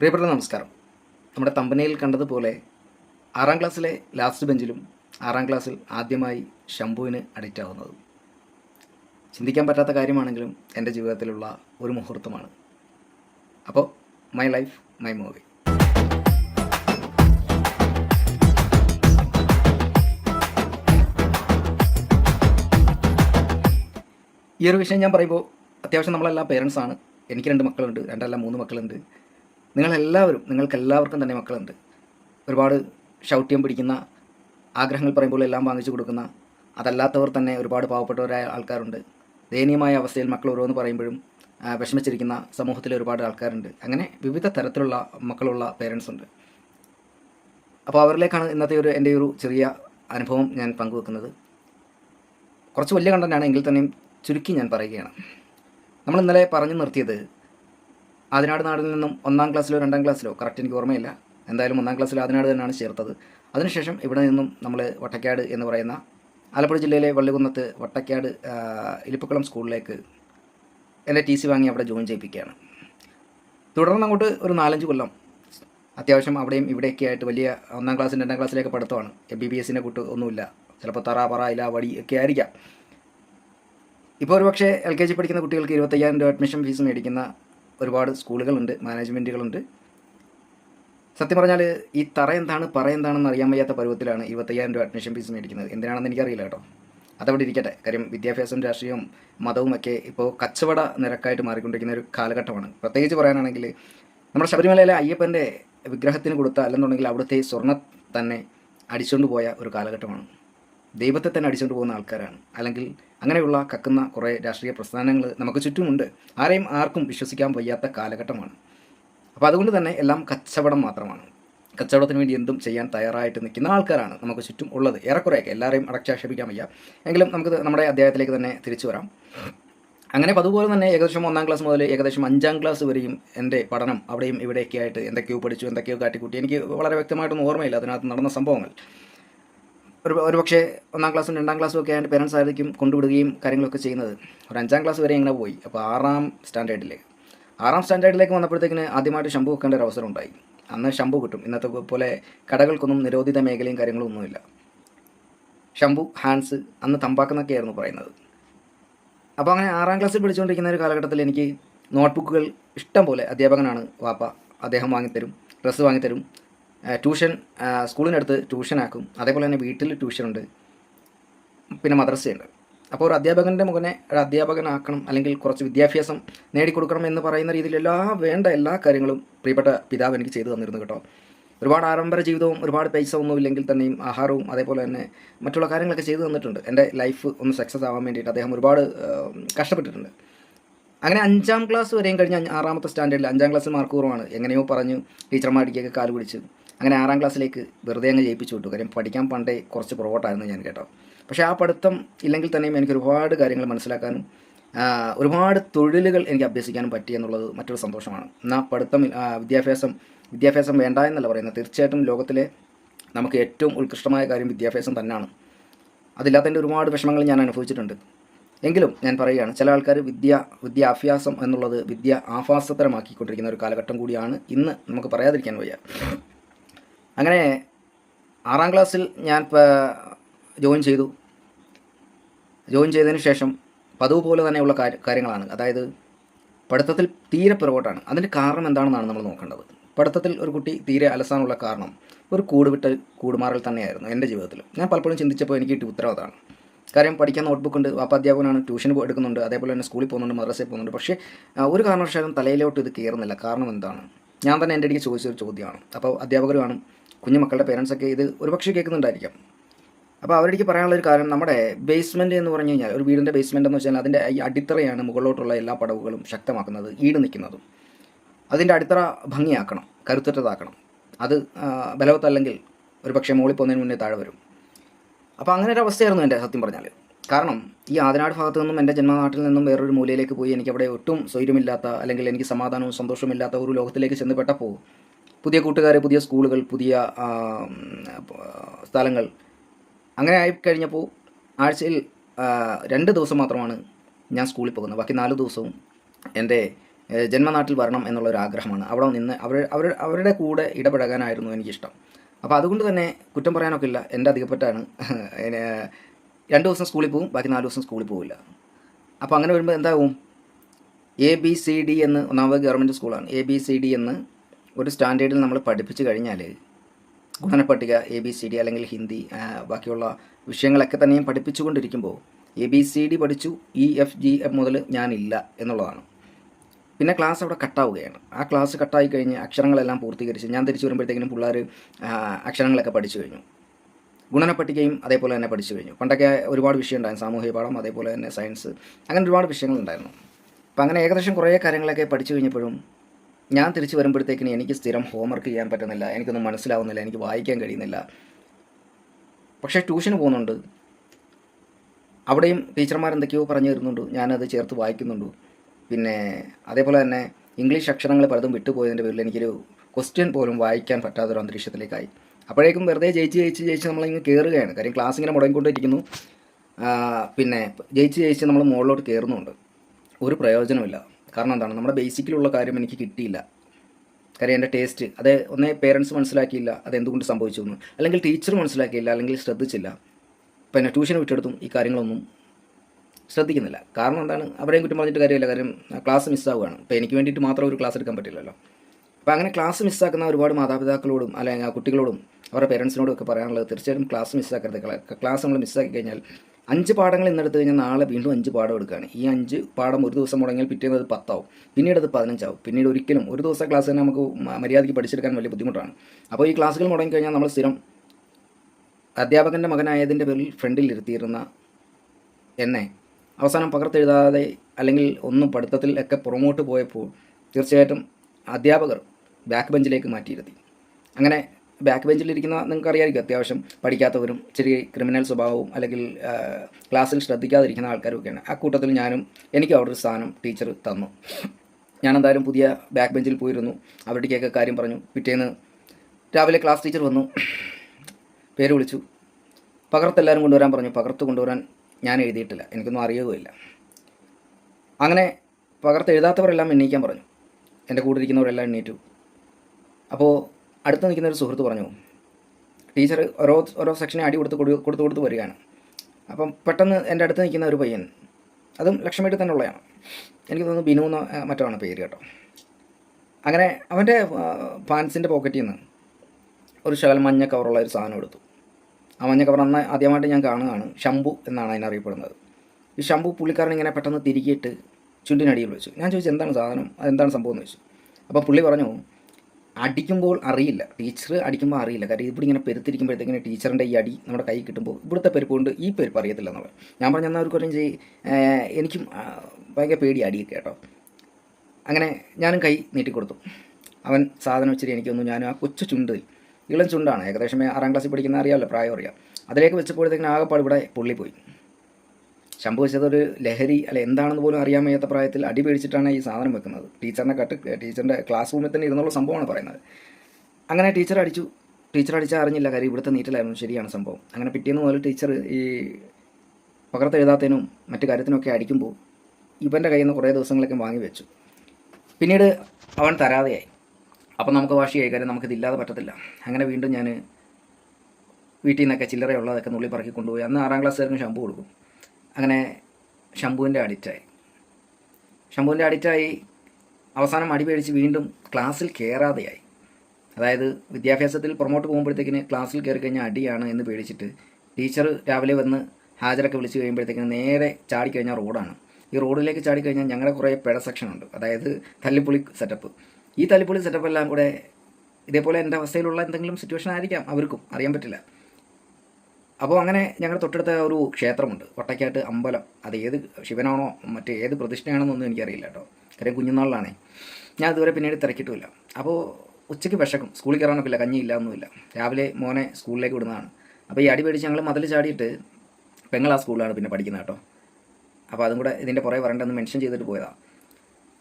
പ്രിയപ്പെട്ട നമസ്കാരം. നമ്മുടെ തമ്പനയിൽ കണ്ടതുപോലെ ആറാം ക്ലാസ്സിലെ ലാസ്റ്റ് ബെഞ്ചിലും ആറാം ക്ലാസ്സിൽ ആദ്യമായി ഷംപുവിന് അഡിക്റ്റ് ആവുന്നതും. ചിന്തിക്കാൻ പറ്റാത്ത കാര്യമാണെങ്കിലും എന്റെ ജീവിതത്തിലുള്ള ഒരു മുഹൂർത്തമാണ്. അപ്പോൾ മൈ ലൈഫ് മൈ മൂവി ഈ ഒരു വിഷയം ഞാൻ പറയുമ്പോൾ അത്യാവശ്യം നമ്മളെല്ലാം പേരൻസാണ് എനിക്ക് രണ്ട് മക്കളുണ്ട് രണ്ടല്ല മൂന്ന് മക്കളുണ്ട്. നിങ്ങളെല്ലാവരും നിങ്ങൾക്ക് എല്ലാവർക്കും തന്നെ മക്കളുണ്ട്. ഒരുപാട് ശൗട്യം പിടിക്കുന്ന ആഗ്രഹങ്ങൾ പറയുമ്പോൾ എല്ലാം വാങ്ങിച്ചു കൊടുക്കുന്ന അതല്ലാത്തവർ തന്നെ ഒരുപാട് പാവപ്പെട്ടവരായ ആൾക്കാരുണ്ട്. ദയനീയമായ അവസ്ഥയിൽ മക്കൾ ഓരോന്ന് പറയുമ്പോഴും വിഷമിച്ചിരിക്കുന്ന സമൂഹത്തിലെ ഒരുപാട് ആൾക്കാരുണ്ട്. അങ്ങനെ വിവിധ തരത്തിലുള്ള മക്കളുള്ള പേരൻസ് ഉണ്ട്. അപ്പോൾ അവരിലേക്കാണ് ഇന്നത്തെ ഒരു എന്റെ ഒരു ചെറിയ അനുഭവം ഞാൻ പങ്കുവെക്കുന്നത്. കുറച്ച് വലിയ കണ്ടന്റാണ് എങ്കിൽ തന്നെയും ചുരുക്കി ഞാൻ പറയുകയാണ്. നമ്മൾ ഇന്നലെ പറഞ്ഞു നിർത്തിയത് ആദിനാട് നാടിൽ നിന്നും ഒന്നാം ക്ലാസ്സിലോ രണ്ടാം ക്ലാസ്സിലോ കറക്റ്റ് എനിക്ക് ഓർമ്മയില്ല. എന്തായാലും ഒന്നാം ക്ലാസ്സിൽ ആദിനാട് തന്നെയാണ് ചേർത്തത്. അതിനുശേഷം ഇവിടെ നിന്നും നമ്മൾ വട്ടക്കാട് എന്ന് പറയുന്ന ആലപ്പുഴ ജില്ലയിലെ വള്ളികുന്നത്ത് വട്ടക്കാട് ഇലിപ്പക്കുളം സ്കൂളിലേക്ക് എന്റെ ടി സി വാങ്ങി അവിടെ ജോയിൻ ചെയ്യിപ്പിക്കുകയാണ്. തുടർന്ന് അങ്ങോട്ട് ഒരു നാലഞ്ച് കൊല്ലം അത്യാവശ്യം അവിടെയും ഇവിടെയൊക്കെ ആയിട്ട് വലിയ ഒന്നാം ക്ലാസ്സിന്റെ രണ്ടാം ക്ലാസ്സിലേക്ക് പഠിത്തമാണ്. എം ബി ബി എസിനെ കൂട്ട് ഒന്നുമില്ല. ചിലപ്പോൾ തറ പറ ഇല വടി ഒക്കെ ആയിരിക്കാം. ഇപ്പോൾ ഒരു പക്ഷേ എൽ കെ ജി പഠിക്കുന്ന കുട്ടികൾക്ക് ഇരുപത്തയ്യായിരം രൂപ അഡ്മിഷൻ ഫീസ് മേടിക്കുന്ന ഒരുപാട് സ്കൂളുകളുണ്ട് മാനേജ്മെന്റുകളുണ്ട് സത്യം പറഞ്ഞാൽ ഈ തറ എന്താണ് പറ എന്താണെന്ന് അറിയാൻ വയ്യാത്ത പരുവത്തിലാണ് ഇരുപത്തയ്യായിരം രൂപ അഡ്മിഷൻ ഫീസ് മേടിക്കുന്നത്. എന്തിനാണെന്ന് എനിക്കറിയില്ല കേട്ടോ. അതവിടെ ഇരിക്കട്ടെ. കാര്യം വിദ്യാഭ്യാസം രാഷ്ട്രീയവും മതവും ഒക്കെ ഇപ്പോൾ കച്ചവട നിരക്കായിട്ട് മാറിക്കൊണ്ടിരിക്കുന്ന ഒരു കാലഘട്ടമാണ്. പ്രത്യേകിച്ച് പറയാനാണെങ്കിൽ നമ്മുടെ ശബരിമലയിലെ അയ്യപ്പന്റെ വിഗ്രഹത്തിന് കൊടുത്ത അല്ലെന്നുണ്ടെങ്കിൽ അവിടുത്തെ സ്വർണ തന്നെ അടിച്ചുകൊണ്ട് പോയ ഒരു കാലഘട്ടമാണ്. ദൈവത്തെ തന്നെ അടിച്ചുകൊണ്ട് പോകുന്ന ആൾക്കാരാണ്. അല്ലെങ്കിൽ അങ്ങനെയുള്ള കക്കുന്ന കുറേ രാഷ്ട്രീയ പ്രസ്ഥാനങ്ങൾ നമുക്ക് ചുറ്റുമുണ്ട്. ആരെയും ആർക്കും വിശ്വസിക്കാൻ വയ്യാത്ത കാലഘട്ടമാണ്. അപ്പോൾ അതുകൊണ്ട് തന്നെ എല്ലാം കച്ചവടം മാത്രമാണ്. കച്ചവടത്തിന് വേണ്ടി എന്തും ചെയ്യാൻ തയ്യാറായിട്ട് നിൽക്കുന്ന ആൾക്കാരാണ് നമുക്ക് ചുറ്റും ഉള്ളത്. ഏറെക്കുറെയൊക്കെ. എല്ലാവരെയും അടച്ചാക്ഷേപിക്കാൻ വയ്യ. എങ്കിലും നമുക്ക് നമ്മുടെ അധ്യായത്തിലേക്ക് തന്നെ തിരിച്ചു വരാം. അങ്ങനെ അതുപോലെ തന്നെ ഏകദേശം ഒന്നാം ക്ലാസ് മുതൽ ഏകദേശം അഞ്ചാം ക്ലാസ് വരെയും എന്റെ പഠനം അവിടെയും ഇവിടെയൊക്കെ ആയിട്ട് എന്തൊക്കെയോ പഠിച്ചു എന്തൊക്കെയോ കാട്ടിക്കൂട്ടി. എനിക്ക് വളരെ വ്യക്തമായിട്ടൊന്നും ഓർമ്മയില്ല. അതിനകത്ത് നടന്ന സംഭവങ്ങൾ. ഒരു ഒരു പക്ഷേ ഒന്നാം ക്ലാസ്സും രണ്ടാം ക്ലാസ്സും ഒക്കെ ആയിട്ട് പേരൻസ് ആയിരിക്കും കൊണ്ടുവിടുകയും കാര്യങ്ങളൊക്കെ ചെയ്യുന്നത്. ഒരു അഞ്ചാം ക്ലാസ് വരെ ഇങ്ങനെ പോയി. അപ്പോൾ ആറാം സ്റ്റാൻഡേർഡിലേക്ക് ആറാം സ്റ്റാൻഡേർഡിലേക്ക് വന്നപ്പോഴത്തേക്കിന് ആദ്യമായിട്ട് ശമ്പു വെക്കേണ്ട ഒരു അവസരം ഉണ്ടായി. അന്ന് ശമ്പു കിട്ടും. ഇന്നത്തെ പോലെ കടകൾക്കൊന്നും നിരോധിത മേഖലയും കാര്യങ്ങളും ഒന്നുമില്ല. ശംഭു ഹാൻസ് അന്ന് തമ്പാക്കെന്നൊക്കെയായിരുന്നു പറയുന്നത്. അപ്പോൾ അങ്ങനെ ആറാം ക്ലാസ്സിൽ പഠിച്ചുകൊണ്ടിരിക്കുന്ന ഒരു കാലഘട്ടത്തിൽ എനിക്ക് നോട്ട്ബുക്കുകൾ ഇഷ്ടം പോലെ അധ്യാപകനാണ് വാപ്പ. അദ്ദേഹം വാങ്ങിത്തരും ഡ്രസ്സ് വാങ്ങിത്തരും. ട്യൂഷൻ സ്കൂളിനടുത്ത് ട്യൂഷനാക്കും. അതേപോലെ തന്നെ വീട്ടിൽ ട്യൂഷനുണ്ട്. പിന്നെ മദ്രസയുണ്ട്. അപ്പോൾ ഒരു അധ്യാപകന്റെ മുഖനെ ഒരു അധ്യാപകനാക്കണം അല്ലെങ്കിൽ കുറച്ച് വിദ്യാഭ്യാസം നേടിക്കൊടുക്കണം എന്ന് പറയുന്ന രീതിയിൽ എല്ലാ വേണ്ട എല്ലാ കാര്യങ്ങളും പ്രിയപ്പെട്ട പിതാവ് എനിക്ക് ചെയ്തു തന്നിരുന്നു കേട്ടോ. ഒരുപാട് ആരംഭര ജീവിതവും ഒരുപാട് പൈസ ഒന്നും ഇല്ലെങ്കിൽ തന്നെയും ആഹാരവും അതേപോലെ തന്നെ മറ്റുള്ള കാര്യങ്ങളൊക്കെ ചെയ്തു തന്നിട്ടുണ്ട്. എന്റെ ലൈഫ് ഒന്ന് സക്സസ് ആവാൻ വേണ്ടിയിട്ട് അദ്ദേഹം ഒരുപാട് കഷ്ടപ്പെട്ടിട്ടുണ്ട്. അങ്ങനെ അഞ്ചാം ക്ലാസ് വരെയും കഴിഞ്ഞ് ആറാമത്തെ സ്റ്റാൻഡേർഡിൽ അഞ്ചാം ക്ലാസ് മാർക്ക് കുറവാണ്. എങ്ങനെയോ പറഞ്ഞു ടീച്ചർമാർക്കൊക്കെ കാൽ പിടിച്ച് അങ്ങനെ ആറാം ക്ലാസ്സിലേക്ക് വെറുതെ അങ്ങ് ജയിപ്പിച്ചു വിട്ടു. കാര്യം പഠിക്കാൻ പണ്ടേ കുറച്ച് പുറകോട്ടായിരുന്നു ഞാൻ കേട്ടോ. പക്ഷേ ആ പഠിത്തം ഇല്ലെങ്കിൽ തന്നെയും എനിക്ക് ഒരുപാട് കാര്യങ്ങൾ മനസ്സിലാക്കാനും ഒരുപാട് തൊഴിലുകൾ എനിക്ക് അഭ്യസിക്കാനും പറ്റി എന്നുള്ളത് മറ്റൊരു സന്തോഷമാണ്. എന്നാൽ പഠിത്തം വിദ്യാഭ്യാസം വിദ്യാഭ്യാസം വേണ്ട എന്നല്ല പറയുന്നത്. തീർച്ചയായിട്ടും ലോകത്തിലെ നമുക്ക് ഏറ്റവും ഉത്കൃഷ്ടമായ കാര്യം വിദ്യാഭ്യാസം തന്നെയാണ്. അതില്ലാത്തതിന്റെ ഒരുപാട് വിഷമങ്ങൾ ഞാൻ അനുഭവിച്ചിട്ടുണ്ട്. എങ്കിലും ഞാൻ പറയുകയാണ് ചില ആൾക്കാർ വിദ്യ വിദ്യാഭ്യാസം എന്നുള്ളത് വിദ്യ ആഭാസതരമാക്കിക്കൊണ്ടിരിക്കുന്ന ഒരു കാലഘട്ടം കൂടിയാണ് ഇന്ന് നമുക്ക് പറയാതിരിക്കാൻ വയ്യ. അങ്ങനെ ആറാം ക്ലാസ്സിൽ ഞാൻ ജോയിൻ ചെയ്തു. ജോയിൻ ചെയ്തതിന് ശേഷം പതിവ് പോലെ തന്നെയുള്ള കാര്യങ്ങളാണ്. അതായത് പഠിത്തത്തിൽ തീരെ പിറകോട്ടാണ്. അതിന്റെ കാരണം എന്താണെന്നാണ് നമ്മൾ നോക്കേണ്ടത്. പഠിത്തത്തിൽ ഒരു കുട്ടി തീരെ അലസാനുള്ള കാരണം ഒരു കൂടുവിട്ട് കൂടുമാറൽ തന്നെയായിരുന്നു എന്റെ ജീവിതത്തിൽ. ഞാൻ പലപ്പോഴും ചിന്തിച്ചപ്പോൾ എനിക്ക് കിട്ടിയ ഉത്തരവ് അതാണ്. കാര്യം പഠിക്കാൻ നോട്ട്ബുക്ക് ഉണ്ട് വാപ്പ അധ്യാപകനാണ് ട്യൂഷന് പോ- എടുക്കുന്നുണ്ട് അതേപോലെ തന്നെ സ്കൂളിൽ പോകുന്നുണ്ട് മദ്രസയിൽ പോകുന്നുണ്ട്. പക്ഷേ ഒരു കാരണവശാലും തലയിലോട്ട് ഇത് കയറുന്നില്ല കാരണം എന്താണ്? ഞാൻ തന്നെ എന്റെ ഇടയ്ക്ക് ചോദിച്ചൊരു ചോദ്യമാണ്. അപ്പോൾ അധ്യാപകർ കാണും കുഞ്ഞുമക്കളുടെ പേരൻസൊക്കെ ഇത് ഒരുപക്ഷെ കേൾക്കുന്നുണ്ടായിരിക്കാം. അപ്പോൾ അവരുടെ പറയാനുള്ള ഒരു കാരണം നമ്മുടെ ബേസ്മെന്റ് എന്ന് പറഞ്ഞു കഴിഞ്ഞാൽ ഒരു വീടിന്റെ ബേസ്മെന്റ് എന്ന് വെച്ചാൽ അതിന്റെ ഈ അടിത്തറയാണ് മുകളിലോട്ടുള്ള എല്ലാ പടവുകളും ശക്തമാക്കുന്നത് ഈട് നിൽക്കുന്നതും. അതിന്റെ അടിത്തറ ഭംഗിയാക്കണം കരുത്തുറ്റതാക്കണം. അത് ബലവത്തല്ലെങ്കിൽ ഒരു പക്ഷേ മുകളിൽ പോകുന്നതിന് മുന്നേ താഴെ വരും. അപ്പോൾ അങ്ങനെ ഒരു അവസ്ഥയായിരുന്നു എന്റെ സത്യം പറഞ്ഞാൽ കാരണം ഈ ആദിനാട് ഭാഗത്തു നിന്നും എന്റെ ജന്മനാട്ടിൽ നിന്നും വേറൊരു മൂലയിലേക്ക് പോയി എനിക്കവിടെ ഒട്ടും സ്വൈര്യമില്ലാത്ത അല്ലെങ്കിൽ എനിക്ക് സമാധാനവും സന്തോഷവും ഇല്ലാത്ത ഒരു ലോകത്തിലേക്ക് ചെന്നപ്പെട്ടപ്പോൾ പുതിയ കൂട്ടുകാർ പുതിയ സ്കൂളുകൾ പുതിയ സ്ഥലങ്ങൾ. അങ്ങനെ ആയി കഴിഞ്ഞപ്പോൾ ആഴ്ചയിൽ രണ്ട് ദിവസം മാത്രമാണ് ഞാൻ സ്കൂളിൽ പോകുന്നത്. ബാക്കി നാല് ദിവസവും എന്റെ ജന്മനാട്ടിൽ വരണം എന്നുള്ളൊരാഗ്രഹമാണ്. അവിടെ നിന്ന് അവർ അവർ അവരുടെ കൂടെ ഇടപഴകാനായിരുന്നു എനിക്കിഷ്ടം. അപ്പോൾ അതുകൊണ്ട് തന്നെ കുറ്റം പറയാനൊക്കെ ഇല്ല. എന്റെ അധികപ്പെട്ടാണ്. രണ്ട് ദിവസം സ്കൂളിൽ പോകും ബാക്കി നാല് ദിവസം സ്കൂളിൽ പോവില്ല. അപ്പോൾ അങ്ങനെ വരുമ്പോൾ എന്താകും എ ബി സി ഡി എന്ന് ഒന്നാമത് ഗവൺമെന്റ് സ്കൂളാണ്. എ ബി സി ഡി എന്ന് ഒരു സ്റ്റാൻഡേർഡിൽ നമ്മൾ പഠിപ്പിച്ചു കഴിഞ്ഞാൽ ഗുണനപ്പട്ടിക എ ബി സി ഡി അല്ലെങ്കിൽ ഹിന്ദി ബാക്കിയുള്ള വിഷയങ്ങളൊക്കെ തന്നെയും പഠിപ്പിച്ചുകൊണ്ടിരിക്കുമ്പോൾ എ ബി സി ഡി പഠിച്ചു ഇ എഫ് ജി എഫ് മുതൽ ഞാനില്ല എന്നുള്ളതാണ്. പിന്നെ ക്ലാസ് അവിടെ കട്ടാവുകയാണ്. ആ ക്ലാസ് കട്ടായി കഴിഞ്ഞ് അക്ഷരങ്ങളെല്ലാം പൂർത്തീകരിച്ച് ഞാൻ തിരിച്ചു വരുമ്പോഴത്തേക്കിനും പിള്ളേർ അക്ഷരങ്ങളൊക്കെ പഠിച്ചു കഴിഞ്ഞു. ഗുണനപ്പട്ടികയും അതേപോലെ തന്നെ പഠിച്ചു കഴിഞ്ഞു. പണ്ടൊക്കെ ഒരുപാട് വിഷയം ഉണ്ടായിരുന്നു. സാമൂഹിക പാഠം അതേപോലെ തന്നെ സയൻസ് അങ്ങനെ ഒരുപാട് വിഷയങ്ങളുണ്ടായിരുന്നു അപ്പോൾ അങ്ങനെ ഏകദേശം കുറേ കാര്യങ്ങളൊക്കെ പഠിച്ചു കഴിഞ്ഞപ്പോഴും ഞാൻ തിരിച്ചു വരുമ്പോഴത്തേക്കിന് എനിക്ക് സ്ഥിരം ഹോംവർക്ക് ചെയ്യാൻ പറ്റുന്നില്ല. എനിക്കൊന്നും മനസ്സിലാവുന്നില്ല. എനിക്ക് വായിക്കാൻ കഴിയുന്നില്ല. പക്ഷേ ട്യൂഷന് പോകുന്നുണ്ട്. അവിടെയും ടീച്ചർമാർ എന്തൊക്കെയോ പറഞ്ഞു തരുന്നുണ്ട്. ഞാനത് ചേർത്ത് വായിക്കുന്നുണ്ട്. പിന്നെ അതേപോലെ തന്നെ ഇംഗ്ലീഷ് അക്ഷരങ്ങൾ പലതും വിട്ടുപോയതിന്റെ പേരിൽ എനിക്കൊരു ക്വസ്റ്റ്യൻ പോലും വായിക്കാൻ പറ്റാത്തൊരു അന്തരീക്ഷത്തിലേക്കായി. അപ്പോഴേക്കും വെറുതെ ജയിച്ച് ജയിച്ച് ജയിച്ച് നമ്മളിങ്ങ് കയറുകയാണ് കാര്യം ക്ലാസ് ഇങ്ങനെ മുടങ്ങിക്കൊണ്ടിരിക്കുന്നു. പിന്നെ ജയിച്ച് ജയിച്ച് നമ്മൾ മുകളിലോട്ട് കയറുന്നുണ്ട് ഒരു പ്രയോജനമില്ല കാരണം എന്താണ്? നമ്മുടെ ബേസിക്കിലുള്ള കാര്യം എനിക്ക് കിട്ടിയില്ല. കാര്യം എന്റെ ടേസ്റ്റ് അത് ഒന്നേ പേരൻസ് മനസ്സിലാക്കിയില്ല അതെന്തുകൊണ്ട് സംഭവിച്ചു എന്ന് അല്ലെങ്കിൽ ടീച്ചർ മനസ്സിലാക്കിയില്ല അല്ലെങ്കിൽ ശ്രദ്ധിച്ചില്ല. പിന്നെ ട്യൂഷൻ വിട്ടെടുത്തും ഈ കാര്യങ്ങളൊന്നും ശ്രദ്ധിക്കുന്നില്ല. കാരണം എന്താണ്? അവരെയും കുറ്റം പറഞ്ഞിട്ട് കാര്യമില്ല. കാര്യം ക്ലാസ് മിസ്സാവുകയാണ് ഇപ്പോൾ എനിക്ക് വേണ്ടിയിട്ട് മാത്രം ഒരു ക്ലാസ് എടുക്കാൻ പറ്റില്ലല്ലോ. അപ്പോൾ അങ്ങനെ ക്ലാസ് മിസ്സാക്കുന്ന ഒരുപാട് മാതാപിതാക്കളോടും അല്ലെങ്കിൽ കുട്ടികളോടും അവരുടെ പേരൻസിനോടും ഒക്കെ പറയാനുള്ളത് തീർച്ചയായിട്ടും ക്ലാസ് മിസ്സാക്കരുത് ക്ലാസ് നമ്മൾ മിസ്സാക്കി കഴിഞ്ഞാൽ അഞ്ച് പാഠങ്ങൾ ഇന്നെടുത്ത് കഴിഞ്ഞാൽ നാളെ വീണ്ടും അഞ്ച് പാഠം എടുക്കുകയാണ്. ഈ അഞ്ച് പാഠം ഒരു ദിവസം മുടങ്ങിയാൽ പിറ്റേന്ന് അത് പത്താവും. പിന്നീട് അത് പതിനഞ്ചാവും. പിന്നീട് ഒരിക്കലും ഒരു ദിവസം ക്ലാസ് തന്നെ നമുക്ക് മര്യാദയ്ക്ക് പഠിച്ചെടുക്കാൻ വലിയ ബുദ്ധിമുട്ടാണ്. അപ്പോൾ ഈ ക്ലാസ്സുകൾ മുടങ്ങിക്കഴിഞ്ഞാൽ നമ്മൾ സ്ഥിരം അധ്യാപകന്റെ മകനായതിന്റെ പേരിൽ ഫ്രണ്ടിൽ ഇരുത്തിയിരുന്ന എന്നെ അവസാനം പകർത്തെഴുതാതെ അല്ലെങ്കിൽ ഒന്നും പഠിത്തത്തിൽ ഒക്കെ പുറമോട്ട് പോയപ്പോൾ തീർച്ചയായിട്ടും അധ്യാപകർ ബാക്ക് ബെഞ്ചിലേക്ക് മാറ്റിയിരുത്തി. അങ്ങനെ ബാക്ക് ബെഞ്ചിലിരിക്കുന്ന നിങ്ങൾക്ക് അറിയാമായിരിക്കും അത്യാവശ്യം പഠിക്കാത്തവരും ഇച്ചിരി ക്രിമിനൽ സ്വഭാവവും അല്ലെങ്കിൽ ക്ലാസ്സിൽ ശ്രദ്ധിക്കാതിരിക്കുന്ന ആൾക്കാരൊക്കെയാണ്. ആ കൂട്ടത്തിൽ ഞാനും എനിക്ക് അവിടെ ഒരു സ്ഥാനം ടീച്ചർ തന്നു. ഞാൻ എന്തായാലും പുതിയ ബാക്ക് ബെഞ്ചിൽ പോയിരുന്നു. അവരുടെയൊക്കെ കാര്യം പറഞ്ഞു. പിറ്റേന്ന് രാവിലെ ക്ലാസ് ടീച്ചർ വന്നു. പേര് വിളിച്ചു. പകർത്ത് എല്ലാവരും കൊണ്ടുവരാൻ പറഞ്ഞു. പകർത്ത് കൊണ്ടുവരാൻ ഞാൻ എഴുതിയിട്ടില്ല. എനിക്കൊന്നും അറിയുകയില്ല. അങ്ങനെ പകർത്ത് എഴുതാത്തവരെല്ലാം എണ്ണീക്കാൻ പറഞ്ഞു. എന്റെ കൂടെ ഇരിക്കുന്നവരെല്ലാം എണ്ണീറ്റു. അപ്പോൾ അടുത്ത് നിൽക്കുന്ന ഒരു സുഹൃത്ത് പറഞ്ഞു ടീച്ചർ ഓരോ ഓരോ സെക്ഷനെ അടി കൊടുത്ത് കൊടു കൊടുത്ത് കൊടുത്ത് വരികയാണ്. അപ്പം പെട്ടെന്ന് എന്റെ അടുത്ത് നിൽക്കുന്ന ഒരു പയ്യൻ അതും ലക്ഷ്മിയുടെ തന്നെ ഉള്ളതാണ് എനിക്ക് തോന്നുന്നു ബിനു എന്നോ മറ്റോ ആണ് പേര് കേട്ടോ. അങ്ങനെ അവന്റെ പാൻസിന്റെ പോക്കറ്റിൽ നിന്ന് ഒരു ശകലം മഞ്ഞ കവറുള്ള ഒരു സാധനം എടുത്തു. ആ മഞ്ഞ കവർ അന്ന് ആദ്യമായിട്ട് ഞാൻ കാണുകയാണ് ശംഭു എന്നാണ് അതിനറിയപ്പെടുന്നത് ഈ ശംഭു പുള്ളിക്കാരൻ ഇങ്ങനെ പെട്ടെന്ന് തിരികിയിട്ട് ചുണ്ടിനടിയിൽ വെച്ചു. ഞാൻ ചോദിച്ചു എന്താണ് സാധനം? അതെന്താണ് സംഭവം? എന്ന് ചോദിച്ചു. അപ്പോൾ പുള്ളി പറഞ്ഞു അടിക്കുമ്പോൾ അറിയില്ല. ടീച്ചർ അടിക്കുമ്പോൾ അറിയില്ല. കാര്യം ഇവിടെ ഇങ്ങനെ പെരുത്തിരിക്കുമ്പോഴത്തേക്കിന് ടീച്ചറിന്റെ ഈ അടി നമ്മുടെ കൈ കിട്ടുമ്പോൾ ഇവിടുത്തെ പെരുപ്പ് കൊണ്ട് ഈ പെരുപ്പ് അറിയത്തില്ല നമ്മൾ ഞാൻ പറഞ്ഞു എന്നാൽ കാര്യം ചെയ്യ്. എനിക്കും ഭയങ്കര പേടി അടിയൊക്കെ കേട്ടോ. അങ്ങനെ ഞാനും കൈ നീട്ടിക്കൊടുത്തു. അവൻ സാധനം വെച്ചിട്ട് എനിക്കൊന്നു ഞാൻ ആ കൊച്ചു ചുണ്ടിൽ ഇളം ചുണ്ടാണ്. ഏകദേശം ആറാം ക്ലാസ്സിൽ പഠിക്കുന്ന അറിയാമല്ലോ പ്രായം അറിയാം. അതിലേക്ക് വെച്ചപ്പോഴത്തേക്കിന് ആകെപ്പാട് ഇവിടെ പുള്ളി പോയി. ശംഭു വെച്ചത് ഒരു ലഹരി അല്ല എന്താണെന്ന് പോലും അറിയാൻ വയ്യാത്ത പ്രായത്തിൽ അടി പേടിച്ചിട്ടാണ് ഈ സാധനം വെക്കുന്നത്. ടീച്ചറിനെ കട്ട് ടീച്ചറിന്റെ ക്ലാസ് റൂമിൽ തന്നെ ഇരുന്നുള്ള സംഭവമാണ് പറയുന്നത്. അങ്ങനെ ടീച്ചർ അടിച്ചു. ടീച്ചർ അടിച്ചാൽ അറിഞ്ഞില്ല കാര്യം ഇവിടുത്തെ നീറ്റിലായിരുന്നു ശരിയാണ് സംഭവം. അങ്ങനെ പിറ്റേന്ന് മുതൽ ടീച്ചർ ഈ പകർത്തെഴുതാത്തതിനും മറ്റു കാര്യത്തിനൊക്കെ അടിക്കുമ്പോൾ ഇവന്റെ കയ്യിൽ നിന്ന് കുറേ ദിവസങ്ങളൊക്കെ വാങ്ങി വെച്ചു. പിന്നീട് അവൻ തരാതെയായി. അപ്പം നമുക്ക് വാശിയായി കാര്യം നമുക്കിതില്ലാതെ പറ്റത്തില്ല. അങ്ങനെ വീണ്ടും ഞാൻ വീട്ടിൽ നിന്നൊക്കെ ചില്ലറയുള്ളതൊക്കെ നുള്ളി പറക്കി കൊണ്ടുപോയി. അന്ന് ആറാം ക്ലാസ്സുകാരന് ഷമ്പു കൊടുക്കും. അങ്ങനെ ശംഭുവിന്റെ അഡിക്റ്റായി. ശംഭുവിന്റെ അഡിക്റ്റായി അവസാനം അടി പേടിച്ച് വീണ്ടും ക്ലാസ്സിൽ കയറാതെയായി അതായത് വിദ്യാഭ്യാസത്തിൽ പുറമോട്ട് പോകുമ്പോഴത്തേക്കിന് ക്ലാസ്സിൽ കയറി കഴിഞ്ഞാൽ അടിയാണ് എന്ന് പേടിച്ചിട്ട് ടീച്ചർ രാവിലെ വന്ന് ഹാജരൊക്കെ വിളിച്ച് കഴിയുമ്പോഴത്തേക്കിന് നേരെ ചാടിക്കഴിഞ്ഞാൽ റോഡാണ്. ഈ റോഡിലേക്ക് ചാടിക്കഴിഞ്ഞാൽ ഞങ്ങളുടെ കുറേ പിഴ സെക്ഷൻ ഉണ്ട്. അതായത് തല്ലിപ്പൊളി സെറ്റപ്പ് ഈ തല്ലിപ്പൊളി സെറ്റപ്പ് എല്ലാം കൂടെ ഇതേപോലെ എന്റെ അവസ്ഥയിലുള്ള എന്തെങ്കിലും സിറ്റുവേഷൻ ആയിരിക്കാം അവർക്കും അറിയാൻ പറ്റില്ല. അപ്പോൾ അങ്ങനെ ഞങ്ങളുടെ തൊട്ടടുത്ത ഒരു ക്ഷേത്രമുണ്ട്. വട്ടയ്ക്കാട്ട് അമ്പലം. അത് ഏത് ശിവനാണോ മറ്റേ ഏത് പ്രതിഷ്ഠയാണെന്നൊന്നും എനിക്കറിയില്ല കേട്ടോ കാര്യം കുഞ്ഞുനാളിലാണേ ഞാൻ ഇതുവരെ പിന്നീട് തിരക്കിട്ടുമില്ല. അപ്പോൾ ഉച്ചയ്ക്ക് വിശക്കും. സ്കൂളിൽ കയറാനൊക്കെ ഇല്ല കഞ്ഞി ഇല്ല ഒന്നുമില്ല രാവിലെ മോനെ സ്കൂളിലേക്ക് വിടുന്നതാണ്. അപ്പോൾ ഈ അടി പേടിച്ച് ഞങ്ങൾ മതിൽ ചാടിയിട്ട് പെങ്ങൾ ആ സ്കൂളിലാണ് പിന്നെ പഠിക്കുന്നത് കേട്ടോ അപ്പോൾ അതും കൂടെ ഇതിന്റെ പുറകെ വരണ്ടെന്ന് മെൻഷൻ ചെയ്തിട്ട് പോയതാണ്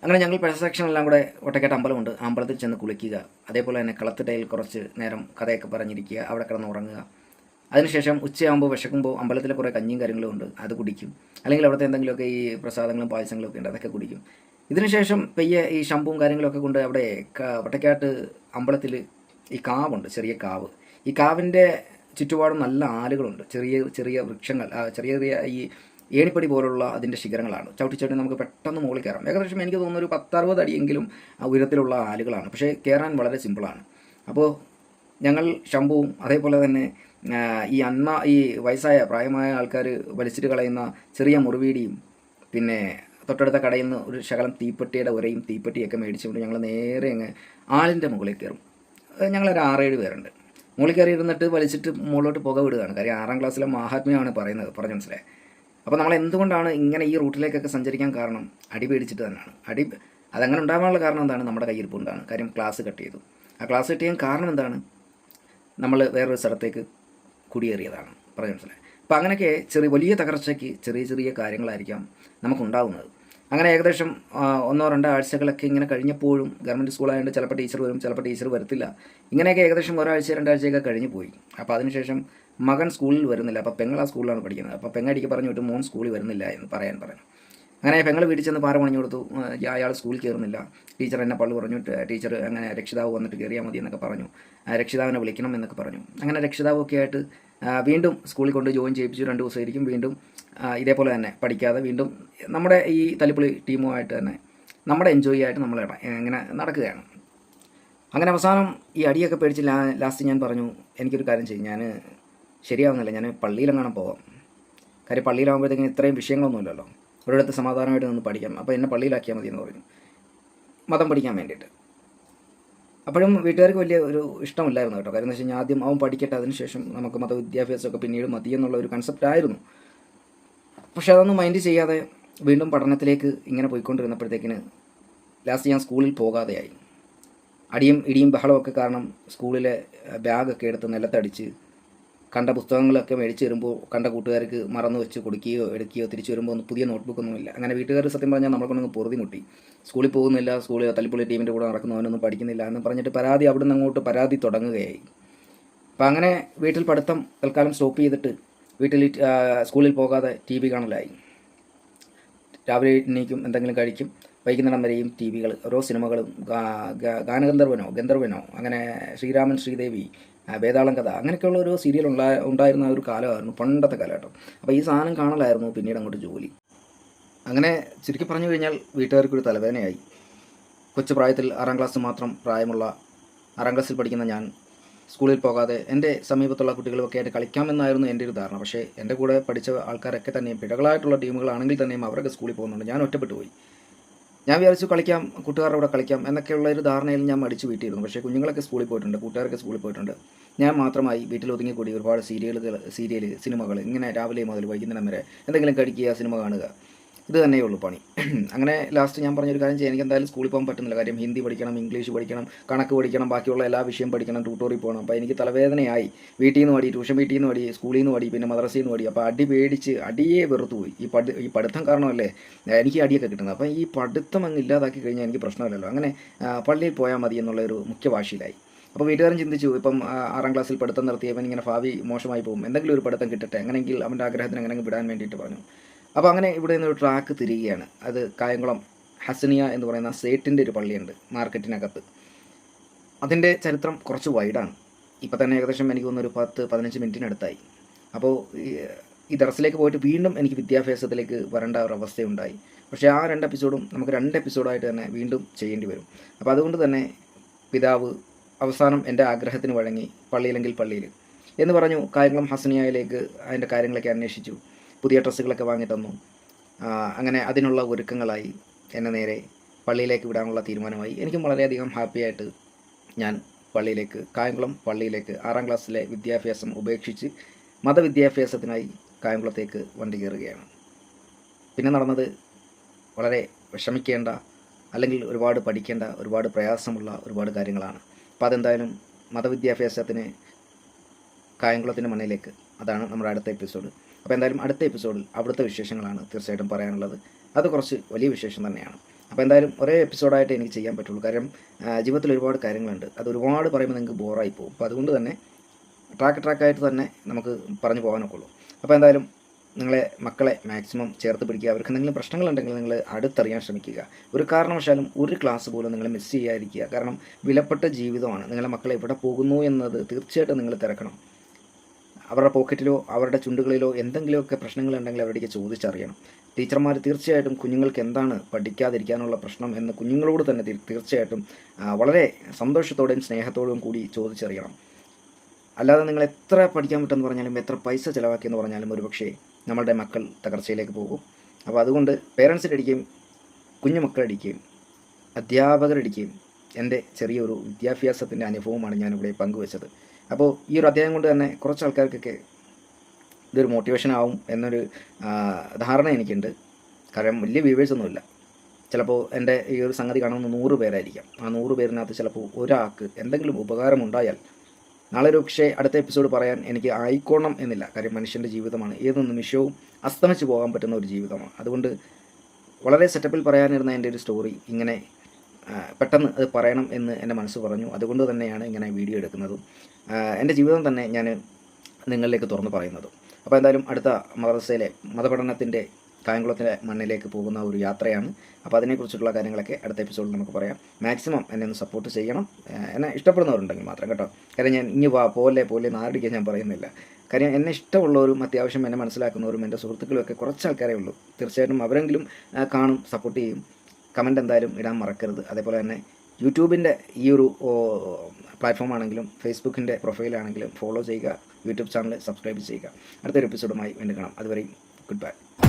അങ്ങനെ ഞങ്ങൾ പഴ സെക്ഷനെല്ലാം കൂടെ ഒട്ടക്കേട്ട് അമ്പലമുണ്ട്. അമ്പലത്തിൽ ചെന്ന് കുളിക്കുക. അതേപോലെ തന്നെ കളത്തിട്ടയിൽ കുറച്ച് നേരം കഥയൊക്കെ പറഞ്ഞിരിക്കുക. അവിടെ കിടന്ന് ഉറങ്ങുക. അതിനുശേഷം ഉച്ചയാകുമ്പോൾ വിശക്കുമ്പോൾ അമ്പലത്തിൽ കുറേ കഞ്ഞിയും കാര്യങ്ങളും ഉണ്ട് അത് കുടിക്കും. അല്ലെങ്കിൽ അവിടുത്തെ എന്തെങ്കിലുമൊക്കെ ഈ പ്രസാദങ്ങളും പായസങ്ങളും ഒക്കെ ഉണ്ട് അതൊക്കെ കുടിക്കും. ഇതിനുശേഷം പെയ്യെ ഈ ശമ്പും കാര്യങ്ങളൊക്കെ കൊണ്ട് അവിടെ വട്ടക്കാട്ട് അമ്പലത്തിൽ ഈ കാവുണ്ട് ചെറിയ കാവ്. ഈ കാവിന്റെ ചുറ്റുപാടും നല്ല ആലുകളുണ്ട് ചെറിയ ചെറിയ വൃക്ഷങ്ങൾ ചെറിയ ചെറിയ ഈ ഏണിപ്പടി പോലുള്ള അതിന്റെ ശിഖരങ്ങളാണ്. ചവിട്ടിച്ചവിട്ടി നമുക്ക് പെട്ടെന്ന് മുകളിൽ കയറാം. ഏകദേശം എനിക്ക് തോന്നുന്നു ഒരു പത്തറുപത് അടിയെങ്കിലും ഉയരത്തിലുള്ള ആലുകളാണ്. പക്ഷേ കയറാൻ വളരെ സിമ്പിളാണ് അപ്പോൾ ഞങ്ങൾ ശമ്പുവും അതേപോലെ തന്നെ ഈ അന്ന ഈ വയസ്സായ പ്രായമായ ആൾക്കാർ വലിച്ചിട്ട് കളയുന്ന ചെറിയ മുറിവീടിയും പിന്നെ തൊട്ടടുത്ത കടയിൽ നിന്ന് ഒരു ശകലം തീപ്പെട്ടിയുടെ ഉരയും തീപ്പെട്ടിയൊക്കെ മേടിച്ചുകൊണ്ട് ഞങ്ങൾ നേരെ അങ്ങ് ആലിന്റെ മുകളിൽ കയറും. ഞങ്ങളൊരു ആറേഴ് പേരുണ്ട്. മുകളിൽ കയറി ഇരുന്നിട്ട് വലിച്ചിട്ട് മുകളിലോട്ട് പുക വിടുകയാണ്. കാര്യം ആറാം ക്ലാസ്സിലെ മാഹാത്മ്യമാണ് പറയുന്നത്. പറഞ്ഞു മനസ്സിലായി? അപ്പോൾ നമ്മൾ എന്തുകൊണ്ടാണ് ഇങ്ങനെ ഈ റൂട്ടിലേക്കൊക്കെ സഞ്ചരിക്കാൻ കാരണം? അടി പേടിച്ചിട്ട് തന്നെയാണ്. അടി അതങ്ങനെ ഉണ്ടാകാനുള്ള കാരണം എന്താണ്? നമ്മുടെ കയ്യിൽ കൊണ്ടാണ് കാര്യം ക്ലാസ് കട്ട് ചെയ്തു. ആ ക്ലാസ് കട്ട് ചെയ്യാൻ കാരണം എന്താണ്? നമ്മൾ വേറൊരു സ്ഥലത്തേക്ക് കുടിയേറിയതാണ്. പറഞ്ഞു മനസ്സിലായി? അപ്പോൾ അങ്ങനെയൊക്കെ ചെറിയ വലിയ തകർച്ചയ്ക്ക് ചെറിയ ചെറിയ കാര്യങ്ങളായിരിക്കാം നമുക്കുണ്ടാകുന്നത് അങ്ങനെ ഏകദേശം ഒന്നോ രണ്ടോ ആഴ്ചകളൊക്കെ ഇങ്ങനെ കഴിഞ്ഞപ്പോഴും ഗവൺമെന്റ് സ്കൂളായതുകൊണ്ട് ചിലപ്പോൾ ടീച്ചർ വരും ചിലപ്പോൾ ടീച്ചർ വരത്തില്ല. ഇങ്ങനെയൊക്കെ ഏകദേശം ഒരാഴ്ച രണ്ടാഴ്ചയൊക്കെ കഴിഞ്ഞു പോയി അപ്പോൾ അതിനുശേഷം മകൻ സ്കൂളിൽ വരുന്നില്ല. അപ്പോൾ പെങ്ങൾ ആ സ്കൂളിലാണ് പഠിക്കുന്നത്. അപ്പോൾ പെങ്ങടിക്ക് പറഞ്ഞു വിട്ട് മോൻ സ്കൂളിൽ വരുന്നില്ല എന്ന് പറയാൻ പറഞ്ഞു. അങ്ങനെ പെങ്ങൾ വീട്ടിൽ ചെന്ന് പാറ പണിഞ്ഞു കൊടുത്തു. അയാൾ സ്കൂളിൽ കയറുന്നില്ല ടീച്ചർ എന്നെ പള്ളി പറഞ്ഞു. ടീച്ചർ അങ്ങനെ രക്ഷിതാവ് വന്നിട്ട് കയറിയാൽ മതി എന്നൊക്കെ പറഞ്ഞു. രക്ഷിതാവിനെ വിളിക്കണം എന്നൊക്കെ പറഞ്ഞു. അങ്ങനെ രക്ഷിതാവൊക്കെ ആയിട്ട് വീണ്ടും സ്കൂളിൽ കൊണ്ട് ജോയിൻ ചെയ്യിപ്പിച്ചു. രണ്ട് ദിവസമായിരിക്കും വീണ്ടും ഇതേപോലെ തന്നെ പഠിക്കാതെ വീണ്ടും നമ്മുടെ ഈ തലിപ്പുളി ടീമുമായിട്ട് തന്നെ നമ്മുടെ എൻജോയ് ആയിട്ട് നമ്മൾ ഇങ്ങനെ നടക്കുകയാണ്. അങ്ങനെ അവസാനം ഈ അടിയൊക്കെ പേടിച്ച് ലാസ്റ്റ് ഞാൻ പറഞ്ഞു എനിക്കൊരു കാര്യം ചെയ്യും. ഞാൻ ശരിയാവുന്നില്ല. ഞാൻ പള്ളിയിലെങ്ങാനും പോവാം. കാര്യം പള്ളിയിലാകുമ്പോഴത്തേക്കും ഇത്രയും വിഷയങ്ങളൊന്നുമില്ലല്ലോ. ഒരിടത്ത് സമാധാനമായിട്ട് നിന്ന് പഠിക്കാം. അപ്പോൾ എന്നെ പള്ളിയിലാക്കിയാൽ മതി എന്ന് പറഞ്ഞു. മതം പഠിക്കാൻ വേണ്ടിയിട്ട്. അപ്പോഴും വീട്ടുകാർക്ക് വലിയ ഒരു ഇഷ്ടമില്ലായിരുന്നു കേട്ടോ. കാര്യം എന്ന് വെച്ച് കഴിഞ്ഞാൽ ആദ്യം അവൻ പഠിക്കട്ടെ അതിനുശേഷം നമുക്ക് മതവിദ്യാഭ്യാസമൊക്കെ പിന്നീട് മതി എന്നുള്ള ഒരു കൺസെപ്റ്റ് ആയിരുന്നു. പക്ഷെ അതൊന്നും മൈൻഡ് ചെയ്യാതെ വീണ്ടും പഠനത്തിലേക്ക് ഇങ്ങനെ പോയിക്കൊണ്ടിരുന്നപ്പോഴത്തേക്കിന് ലാസ്റ്റ് ഞാൻ സ്കൂളിൽ പോകാതെയായി. അടിയും ഇടിയും ബഹളമൊക്കെ കാരണം സ്കൂളിലെ ബാഗൊക്കെ എടുത്ത് നിലത്തടിച്ച് കണ്ട പുസ്തകങ്ങളൊക്കെ മേടിച്ച് വരുമ്പോൾ കണ്ട കൂട്ടുകാർക്ക് മറന്നു വെച്ച് കൊടുക്കുകയോ എടുക്കുകയോ തിരിച്ചു വരുമ്പോൾ പുതിയ നോട്ട്ബുക്കൊന്നുമില്ല. അങ്ങനെ വീട്ടുകാർ സത്യം പറഞ്ഞാൽ നമ്മളെക്കൊണ്ടൊന്ന് പൊറുതി മുട്ടി. സ്കൂളിൽ പോകുന്നില്ല സ്കൂളിൽ തല്ലിപ്പൊളി ടീമിന്റെ കൂടെ നടക്കുന്നവനൊന്നും പഠിക്കുന്നില്ല എന്ന് പറഞ്ഞിട്ട് പരാതി അവിടെ നിന്ന് അങ്ങോട്ട് പരാതി തുടങ്ങുകയായി. അപ്പം അങ്ങനെ വീട്ടിൽ പഠിത്തം തൽക്കാലം സ്റ്റോപ്പ് ചെയ്തിട്ട് വീട്ടിൽ സ്കൂളിൽ പോകാതെ ടി വി കാണലായി. രാവിലെ എണീക്കും എന്തെങ്കിലും കഴിക്കും വൈകുന്നേരം വരെയും ടി വികൾ ഓരോ സിനിമകളും ഗാനഗന്ധർവനോ ഗന്ധർവനോ അങ്ങനെ ശ്രീരാമൻ ശ്രീദേവി വേതാളം കഥ. അങ്ങനെയൊക്കെയുള്ള ഒരു സീരിയൽ ഉണ്ടാ ഉണ്ടായിരുന്ന ഒരു കാലമായിരുന്നു പണ്ടത്തെ കാലഘട്ടം. അപ്പോൾ ഈ സാധനം കാണലായിരുന്നു പിന്നീട് അങ്ങോട്ട് ജോലി. അങ്ങനെ ചുരുക്കി പറഞ്ഞു കഴിഞ്ഞാൽ വീട്ടുകാർക്കൊരു തലവേദനയായി. കൊച്ചു പ്രായത്തിൽ ആറാം ക്ലാസ് മാത്രം പ്രായമുള്ള ആറാം ക്ലാസ്സിൽ പഠിക്കുന്ന ഞാൻ സ്കൂളിൽ പോകാതെ എന്റെ സമീപത്തുള്ള കുട്ടികളുമൊക്കെ ആയിട്ട് കളിക്കാമെന്നായിരുന്നു എന്റെ ഒരു ധാരണ. പക്ഷേ എന്റെ കൂടെ പഠിച്ച ആൾക്കാരൊക്കെ തന്നെയും പിഴകളായിട്ടുള്ള ടീമുകളാണെങ്കിൽ തന്നെയും അവരൊക്കെ സ്കൂളിൽ പോകുന്നുണ്ട്. ഞാൻ ഒറ്റപ്പെട്ടു പോയി ഞാൻ വിചാരിച്ചു കളിക്കാം കൂട്ടുകാരുടെ കൂടെ കളിക്കാം എന്നൊക്കെയുള്ള ഒരു ധാരണയിൽ ഞാൻ മടിച്ച് വീട്ടിയിരുന്നു. പക്ഷേ കുഞ്ഞുങ്ങളൊക്കെ സ്കൂളിൽ പോയിട്ടുണ്ട് കൂട്ടുകാരൊക്കെ സ്കൂളിൽ പോയിട്ടുണ്ട്. ഞാൻ മാത്രമായി വീട്ടിൽ ഒതുങ്ങിക്കൂടി ഒരുപാട് സീരിയലുകൾ സീരിയൽ സിനിമകൾ ഇങ്ങനെ രാവിലെ മുതൽ വൈകുന്നേരം വരെ എന്തെങ്കിലും കഴിക്കുക സിനിമ കാണുക. ഇത് തന്നെ ഉള്ളൂ പണി. അങ്ങനെ ലാസ്റ്റ് ഞാൻ പറഞ്ഞൊരു കാര്യം ചെയ്യാം. എനിക്ക് എന്തായാലും സ്കൂളിൽ പോകാൻ പറ്റുന്നില്ല. കാര്യം ഹിന്ദി പഠിക്കണം ഇംഗ്ലീഷ് പഠിക്കണം കണക്ക് പഠിക്കണം ബാക്കിയുള്ള എല്ലാ വിഷയം പഠിക്കണം ട്യൂട്ടോറിൽ പോകണം. അപ്പോൾ എനിക്ക് തലവേദനയായി. വീട്ടിൽ നിന്ന് പടി ട്യൂഷൻ വീട്ടിൽ നിന്ന് പടി സ്കൂളിൽ നിന്ന് പടി പിന്നെ മദ്രസയിൽ നിന്ന് പടി അപ്പോൾ അടി പേടിച്ച് അടിയെ വെറുത്തു പോയി. ഈ പഠി ഈ പഠിത്തം കാരണമല്ലേ എനിക്ക് അടിയൊക്കെ കിട്ടുന്നത്. അപ്പോൾ ഈ പഠിത്തം അങ്ങ് ഇല്ലാതാക്കി കഴിഞ്ഞാൽ എനിക്ക് പ്രശ്നമില്ലല്ലോ. അങ്ങനെ പള്ളിയിൽ പോയാൽ മതി എന്നുള്ള ഒരു മുഖ്യ വാശിയിലായി. അപ്പോൾ വീട്ടുകാരൻ ചിന്തിച്ചു ഇപ്പം ആറാം ക്ലാസ്സിൽ പഠിത്തം നിർത്തിയവൻ ഇങ്ങനെ ഭാവി മോശമായി പോകും. എന്തെങ്കിലും ഒരു പഠിത്തം കിട്ടട്ടെ. അങ്ങനെയെങ്കിൽ അവന്റെ ആഗ്രഹത്തിന് അങ്ങനെ വിടാൻ വേണ്ടിയിട്ട് പറഞ്ഞു. അപ്പോൾ അങ്ങനെ ഇവിടെ നിന്ന് ഒരു ട്രാക്ക് തിരികുകയാണ് അത് കായംകുളം ഹസനിയ എന്ന് പറയുന്ന സേറ്റിന്റെ ഒരു പള്ളിയുണ്ട് മാർക്കറ്റിനകത്ത്. അതിന്റെ ചരിത്രം കുറച്ച് വൈഡാണ് ഇപ്പോൾ തന്നെ ഏകദേശം എനിക്ക് തോന്നുന്നു ഒരു പത്ത് പതിനഞ്ച് മിനിറ്റിനടുത്തായി അപ്പോൾ ഈ- ദറസിലേക്ക് പോയിട്ട് വീണ്ടും എനിക്ക് വിദ്യാഭ്യാസത്തിലേക്ക് വരേണ്ട ഒരു അവസ്ഥയുണ്ടായി. പക്ഷേ ആ രണ്ട് എപ്പിസോഡും നമുക്ക് രണ്ട് എപ്പിസോഡായിട്ട് തന്നെ വീണ്ടും ചെയ്യേണ്ടി വരും. അപ്പോൾ അതുകൊണ്ട് തന്നെ പിതാവ് അവസാനം എന്റെ ആഗ്രഹത്തിന് വഴങ്ങി പള്ളിയിലെങ്കിൽ പള്ളിയിൽ എന്ന് പറഞ്ഞു കായംകുളം ഹസനിയയിലേക്ക് അതിന്റെ കാര്യങ്ങളൊക്കെ അന്വേഷിച്ചു. പുതിയ ഡ്രസ്സുകളൊക്കെ വാങ്ങി തന്നു. അങ്ങനെ അതിനുള്ള ഒരുക്കങ്ങളായി എന്നെ നേരെ പള്ളിയിലേക്ക് വിടാനുള്ള തീരുമാനമായി. എനിക്കും വളരെയധികം ഹാപ്പിയായിട്ട് ഞാൻ പള്ളിയിലേക്ക് കായംകുളം പള്ളിയിലേക്ക് ആറാം ക്ലാസ്സിലെ വിദ്യാഭ്യാസം ഉപേക്ഷിച്ച് മതവിദ്യാഭ്യാസത്തിനായി കായംകുളത്തേക്ക് വണ്ടി കയറുകയാണ്. പിന്നെ നടന്നത് വളരെ വിഷമിക്കേണ്ട അല്ലെങ്കിൽ ഒരുപാട് പഠിക്കേണ്ട ഒരുപാട് പ്രയാസമുള്ള ഒരുപാട് കാര്യങ്ങളാണ്. അപ്പോൾ അതെന്തായാലും മതവിദ്യാഭ്യാസത്തിന് കായംകുളത്തിന്റെ മണ്ണിലേക്ക്. അതാണ് നമ്മുടെ അടുത്ത എപ്പിസോഡ് അപ്പോൾ എന്തായാലും അടുത്ത എപ്പിസോഡിൽ അവിടുത്തെ വിശേഷങ്ങളാണ് തീർച്ചയായിട്ടും പറയാനുള്ളത്. അത് കുറച്ച് വലിയ വിശേഷം തന്നെയാണ്. അപ്പോൾ എന്തായാലും ഒരേ എപ്പിസോഡായിട്ട് എനിക്ക് ചെയ്യാൻ പറ്റുള്ളൂ. കാരണം ജീവിതത്തിൽ ഒരുപാട് കാര്യങ്ങളുണ്ട്. അത് ഒരുപാട് പറയുമ്പോൾ നിങ്ങൾക്ക് ബോറായി പോകും. അപ്പോൾ അതുകൊണ്ട് തന്നെ ട്രാക്ക് ട്രാക്കായിട്ട് തന്നെ നമുക്ക് പറഞ്ഞു പോകാനൊക്കെ ഉള്ളൂ. അപ്പോൾ എന്തായാലും നിങ്ങളെ മക്കളെ മാക്സിമം ചേർത്ത് പിടിക്കുക. അവർക്ക് എന്തെങ്കിലും പ്രശ്നങ്ങളുണ്ടെങ്കിൽ നിങ്ങൾ അടുത്തറിയാൻ ശ്രമിക്കുക. ഒരു കാരണവശാലും ഒരു ക്ലാസ് പോലും നിങ്ങൾ മിസ് ചെയ്യാതിരിക്കുക. കാരണം വിലപ്പെട്ട ജീവിതമാണ്. നിങ്ങളുടെ മക്കളെ എവിടെ പോകുന്നു എന്നത് തീർച്ചയായിട്ടും നിങ്ങൾ തിരക്കണം. അവരുടെ പോക്കറ്റിലോ അവരുടെ ചുണ്ടുകളിലോ എന്തെങ്കിലുമൊക്കെ പ്രശ്നങ്ങളുണ്ടെങ്കിൽ അവരുടെ ചോദിച്ചറിയണം. ടീച്ചർമാർ തീർച്ചയായിട്ടും കുഞ്ഞുങ്ങൾക്ക് എന്താണ് പഠിക്കാതിരിക്കാനുള്ള പ്രശ്നം എന്ന് കുഞ്ഞുങ്ങളോട് തന്നെ തീർച്ചയായിട്ടും വളരെ സന്തോഷത്തോടെയും സ്നേഹത്തോടും കൂടി ചോദിച്ചറിയണം. അല്ലാതെ നിങ്ങൾ എത്ര പഠിക്കാൻ പറ്റുമെന്ന് പറഞ്ഞാലും എത്ര പൈസ ചിലവാക്കിയെന്ന് പറഞ്ഞാലും ഒരുപക്ഷേ നമ്മളുടെ മക്കൾ തകർച്ചയിലേക്ക് പോകും. അപ്പോൾ അതുകൊണ്ട് പേരൻസിനടിക്കുകയും കുഞ്ഞു മക്കളടിക്കുകയും അധ്യാപകരടിക്കുകയും എന്റെ ചെറിയൊരു വിദ്യാഭ്യാസത്തിന്റെ അനുഭവമാണ് ഞാനിവിടെ പങ്കുവച്ചത്. അപ്പോൾ ഈ ഒരു അധ്യായം കൊണ്ട് തന്നെ കുറച്ച് ആൾക്കാർക്കൊക്കെ ഇതൊരു മോട്ടിവേഷൻ ആവും എന്നൊരു ധാരണ എനിക്കുണ്ട്. കാരണം വലിയ വ്യൂവേഴ്സ് ഒന്നുമില്ല ചിലപ്പോൾ എന്റെ ഈ ഒരു സംഗതി കാണുന്ന നൂറ് പേരായിരിക്കാം. ആ നൂറ് പേരിനകത്ത് ചിലപ്പോൾ ഒരാൾക്ക് എന്തെങ്കിലും ഉപകാരം ഉണ്ടായാൽ നാളെ ഒരു പക്ഷേ അടുത്ത എപ്പിസോഡ് പറയാൻ എനിക്ക് ആയിക്കോണം എന്നില്ല. കാര്യം മനുഷ്യന്റെ ജീവിതമാണ്. ഏത് നിമിഷവും അസ്തമിച്ച് പോകാൻ പറ്റുന്ന ഒരു ജീവിതമാണ്. അതുകൊണ്ട് വളരെ സെറ്റപ്പിൽ പറയാനിരുന്ന എന്റെ ഒരു സ്റ്റോറി ഇങ്ങനെ പെട്ടെന്ന് അത് പറയണം എന്ന് എന്റെ മനസ്സ് പറഞ്ഞു. അതുകൊണ്ട് തന്നെയാണ് ഇങ്ങനെ വീഡിയോ എടുക്കുന്നതും. എന്റെ ജീവിതം തന്നെ ഞാൻ നിങ്ങളിലേക്ക് തുറന്നു പറയുന്നത്. അപ്പോൾ എന്തായാലും അടുത്ത മദ്രസയിലെ മതപഠനത്തിന്റെ കായംകുളത്തിന്റെ മണ്ണിലേക്ക് പോകുന്ന ഒരു യാത്രയാണ്. അപ്പോൾ അതിനെക്കുറിച്ചുള്ള കാര്യങ്ങളൊക്കെ അടുത്ത എപ്പിസോഡിൽ നമുക്ക് പറയാം. മാക്സിമം എന്നെ ഒന്ന് സപ്പോർട്ട് ചെയ്യണം. എന്നെ ഇഷ്ടപ്പെടുന്നവരുണ്ടെങ്കിൽ മാത്രം കേട്ടോ. കാര്യം ഞാൻ ഇനി വാ പോലെ പോലെ നാടിക്കാൻ ഞാൻ പറയുന്നില്ല. കാര്യം എന്നെ ഇഷ്ടമുള്ളവരും അത്യാവശ്യം എന്നെ മനസ്സിലാക്കുന്നവരും എന്റെ സുഹൃത്തുക്കളും ഒക്കെ കുറച്ച് ആൾക്കാരേ ഉള്ളൂ. തീർച്ചയായിട്ടും അവരെങ്കിലും കാണും സപ്പോർട്ട് ചെയ്യും. കമന്റ് എന്തായാലും ഇടാൻ മറക്കരുത്. അതേപോലെ തന്നെ യൂട്യൂബിന്റെ ഈ ഒരു പ്ലാറ്റ്ഫോം ആണെങ്കിലും ഫേസ്ബുക്കിന്റെ പ്രൊഫൈലാണെങ്കിലും ഫോളോ ചെയ്യുക യൂട്യൂബ് ചാനൽ സബ്സ്ക്രൈബ് ചെയ്യുക. അടുത്തൊരു എപ്പിസോഡുമായി വീണ്ടും കാണാം. അതുവരെയും ഗുഡ് ബൈ